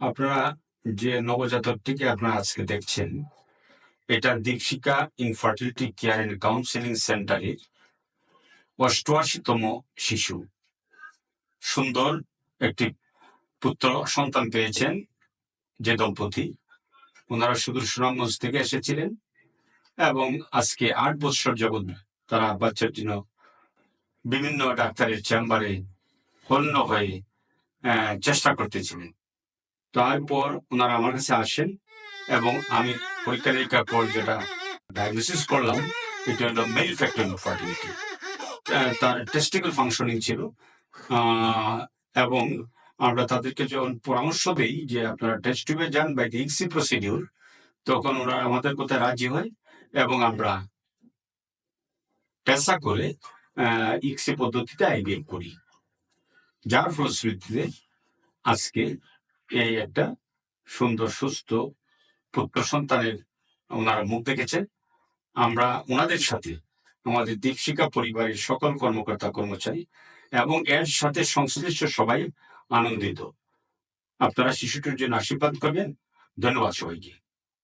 আপনারা যে নবজাতকটিকে আপনারা আজকে দেখছেন এটা Dipshikha infertility care and counselling সেন্টারের অষ্টআশিতম শিশু। সুন্দর একটি পুত্র সন্তান পেয়েছেন যে দম্পতি। ওনারা সুদূর সুনামগঞ্জ থেকে এসেছিলেন এবং আজকে আট বছর যাবৎ তারা বাচ্চার জন্য বিভিন্ন ডাক্তারের চেম্বারে হন্য হয়ে চেষ্টা করতেছিলেন। তারপর ওনারা আমার কাছে আসেন এবং আমি পরীক্ষা নিরীক্ষার পর যেটা ডায়াগনোসিস করলাম, এটা হলো মেল ফ্যাক্টর ফার্টিলিটি তার টেস্টিক্যাল ফাংশনিং ছিল। এবং আমরা তাদেরকে যখন পরামর্শ দিই যে আপনারা টেস্ট টিউবে যান বাই ইক্সি প্রসিডিউর তখন ওরা আমাদের কথায় রাজি হয় এবং আমরা টেসা করে ইক্সি পদ্ধতিতে আইবিএম করি। যার ফলশ্রুতিতে আজকে এই একটা সুন্দর, সুস্থ পুত্র সন্তানের ওনারা মুখ দেখেছেন আমরা ওনাদের সাথে আমাদের দীপশিকা পরিবারের সকল কর্মকর্তা, কর্মচারী এবং এর সাথে সংশ্লিষ্ট সবাই আনন্দিত। আপনারা শিশুটির জন্য আশীর্বাদ করবেন। ধন্যবাদ সবাইকে।